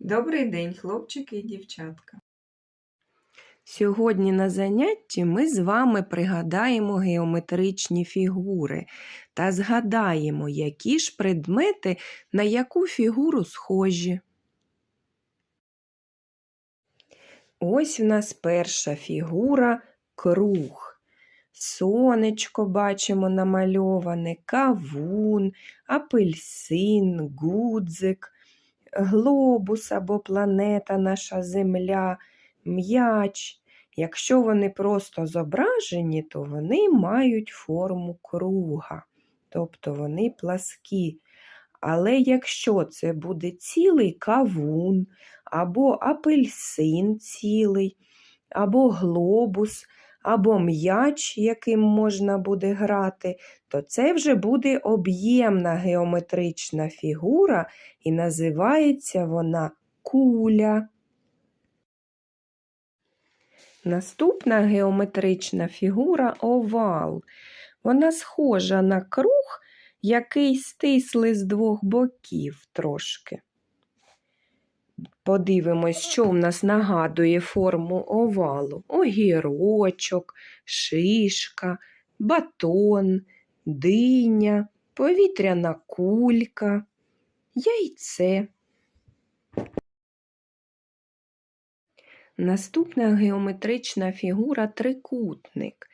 Добрий день, хлопчики і дівчатка. Сьогодні на занятті ми з вами пригадаємо геометричні фігури та згадаємо, які ж предмети на яку фігуру схожі. Ось в нас перша фігура круг. Сонечко бачимо намальоване, кавун, апельсин, гудзик, глобус або планета наша Земля, м'яч. Якщо вони просто зображені, то вони мають форму круга, тобто вони пласкі. Але якщо це буде цілий кавун, або апельсин цілий, або глобус, або м'яч, яким можна буде грати, то це вже буде об'ємна геометрична фігура і називається вона куля. Наступна геометрична фігура овал. Вона схожа на круг, який стисли з двох боків трошки. Подивимось, що в нас нагадує форму овалу: огірочок, шишка, батон, диня, повітряна кулька, яйце. Наступна геометрична фігура трикутник.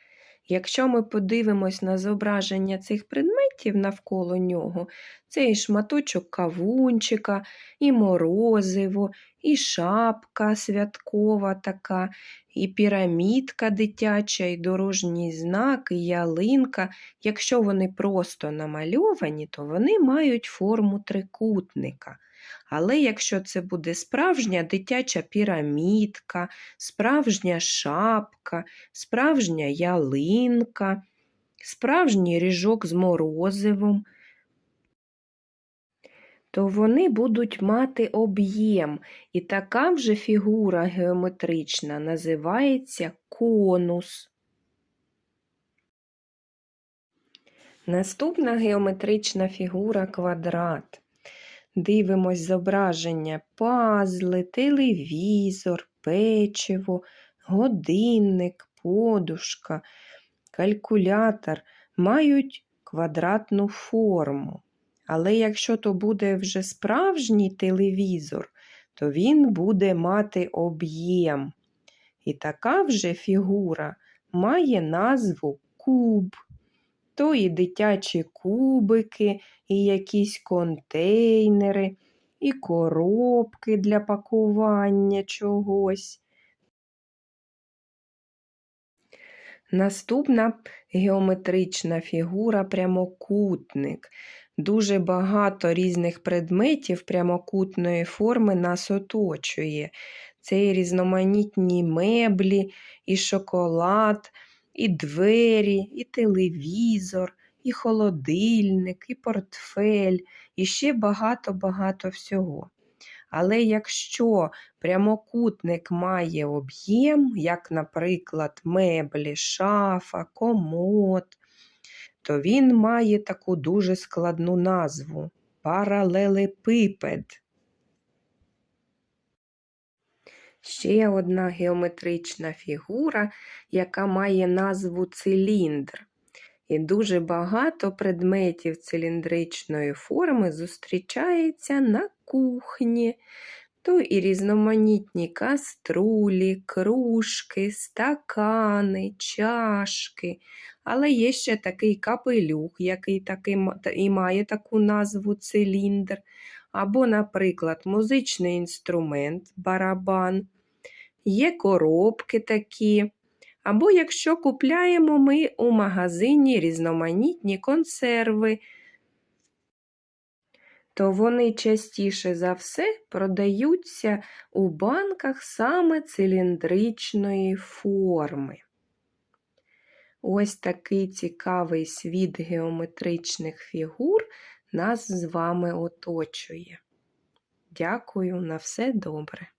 Якщо ми подивимось на зображення цих предметів навколо нього, це і шматочок кавунчика, і морозиво, і шапка святкова така, і пірамідка дитяча, і дорожній знак, і ялинка. Якщо вони просто намальовані, то вони мають форму трикутника. Але якщо це буде справжня дитяча пірамідка, справжня шапка, справжня ялинка, справжній ріжок з морозивом, то вони будуть мати об'єм, і така вже фігура геометрична називається конус. Наступна геометрична фігура квадрат. Дивимось зображення пазли, телевізор, печиво, годинник, подушка, калькулятор мають квадратну форму. Але якщо то буде вже справжній телевізор, то він буде мати об'єм. І така вже фігура має назву куб то і дитячі кубики, і якісь контейнери, і коробки для пакування чогось. Наступна геометрична фігура прямокутник. Дуже багато різних предметів прямокутної форми нас оточує. Це і різноманітні меблі, і шоколад, і двері, і телевізор, і холодильник, і портфель, і ще багато-багато всього. Але якщо прямокутник має об'єм, як, наприклад, меблі, шафа, комод, то він має таку дуже складну назву паралелепипед. Ще одна геометрична фігура, яка має назву циліндр. І дуже багато предметів циліндричної форми зустрічається на кухні. То і різноманітні каструлі, кружки, стакани, чашки. Але є ще такий капелюх, який таки, і має таку назву циліндр. Або, наприклад, музичний інструмент, барабан є коробки такі. Або якщо купляємо ми у магазині різноманітні консерви, то вони частіше за все продаються у банках саме циліндричної форми. Ось такий цікавий світ геометричних фігур нас з вами оточує. Дякую на все добре.